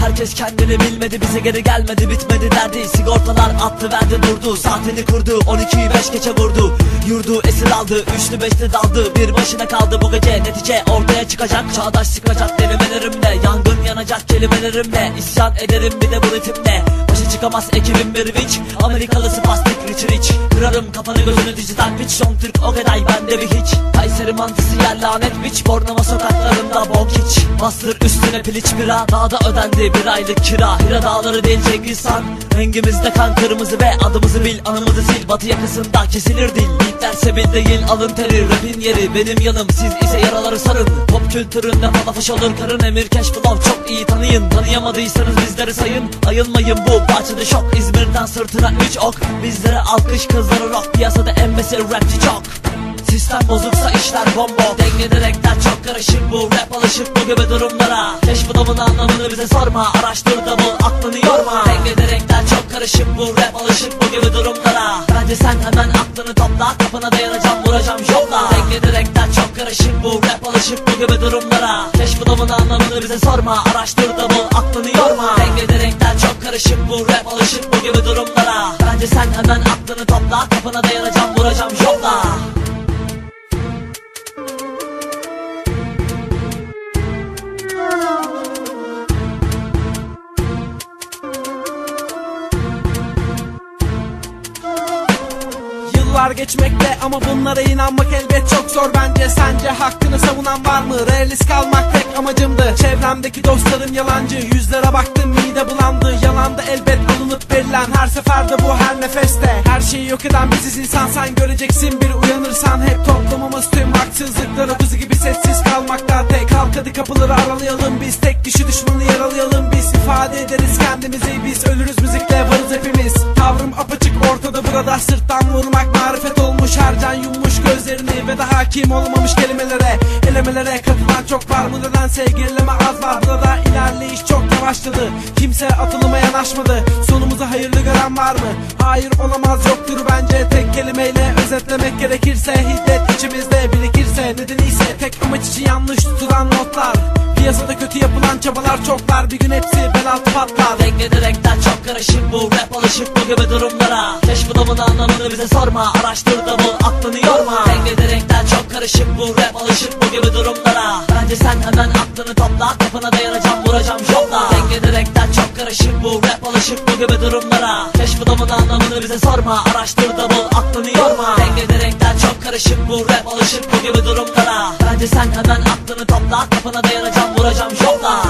Herkes kendini bilmedi bize geri gelmedi bitmedi derdi. Sigortalar attı verdi durdu. Saatini kurdu 12'yi 5 geçe vurdu. Yurdu esir aldı üçlü beşli daldı. Bir başına kaldı bu gece netice ortaya çıkacak. Çağdaş sıkacak denemelerimle Yangın yanacak kelimelerimle. İsyan ederim bir de bu ritimle Başa çıkamaz ekibim bir vinç. Amerikalı spastik rich rich. Kırarım kafanı gözünü dijital piç Son Türk o kadar bende bir hiç. Kayseri mantısı yer lanet biç. Bornova sokaklarında bok hiç. Bastır üstüne piliç bira. Dağda ödendi bir aylık kira. Hira dağları değil Cengiz Han Rengimizde kan kırmızı ve adımızı bil. Anımızı sil. Batı yakasında kesilir dil Beatlerse bil değil alın teri Rapin yeri. Benim yanım siz ise yaraları sarın. Pop kültüründe falafaş olur karın Emir Cash Flow çok iyi tanıyın. Tanıyamadıysanız bizleri sayın. Ayılmayın bu bahçede şok. İzmir'den sırtına üç ok. Bizlere alkış kızları rock. Piyasada emmesi rapçi çok Sistem bozuksa işler bombo. Dengede renkler çok karışık. Bu Rap alışık bu gibi durumlara. Keşf adamın anlamını bize sorma. Araştır da bul aklını yorma. Dengede renkler çok karışık. Bu Rap alışık bu gibi durumlara Bence sen hemen aklını topla Kapına dayanacağım vuracağım jopla Dengede renkler çok karışık bu Rap alışık bu gibi durumlara. Keşf adamın anlamını bize sorma Araştır da bul aklını yorma. Dengede renkler çok karışık bu Rap alışık bu gibi durumlara. Bence sen hemen aklını topla Kapına dayanacağım vuracağım jopla Yıllar geçmekte ama bunlara inanmak elbet çok zor. Bence Sence hakkını savunan var mı? Realist kalmak tek amacımdı. Çevremdeki dostlarım yalancı Yüzlere baktım mide bulandı. Yalanda elbet alınıp verilen Her seferde bu her nefeste. Her şeyi yok eden biziz insan Sen göreceksin. Bir uyanırsan Hep toplamamız tüm haksızlıkları Kuzu gibi sessiz kalmakta tek Kalk hadi kapıları aralayalım biz. Tek kişi düşmanı yaralayalım biz. İfade ederiz kendimizi Biz. Ölürüz müzikle varız hepimiz. Tavrım apaçık ortada burada Sırttan vurmak marifet olmuş Her can yummuş gözlerini Ve de hakim olmamış kelimelere Elemelere katılan çok var. Bu nedense gerileme az var? Burada ilerleyiş çok yavaşladı. Kimse atılıma yanaşmadı. Sonumuzu hayırlı gören var mı? Hayır olamaz yoktur. Bence Tek kelimeyle özetlemek gerekirse Hiddet içimizde birikirse Nedeni ise tek amaç için yanlış tutulan notlar kötü yapılan çabalar çoklar Bir gün hepsi bel altı patlar. Dengede renkler çok karışık bu Rap alışık bu gibi durumlara. Keşf adamın anlamını bize sorma Araştır da bul aklını yorma. Dengede renkler çok karışık bu Rap alışık bu gibi durumlara. Bence sen hemen aklını topla Kapına dayanacağım vuracağım jopla Dengede renkler çok karışık bu Rap alışık bu gibi durumlara. Keşf adamın anlamını bize sorma. Araştır da bul aklını yorma. Dengede renkler çok karışık. Bu Rap alışık bu gibi durumlara. Bence sen hemen aklını topla. Kapına dayanacağım vuracağım jopla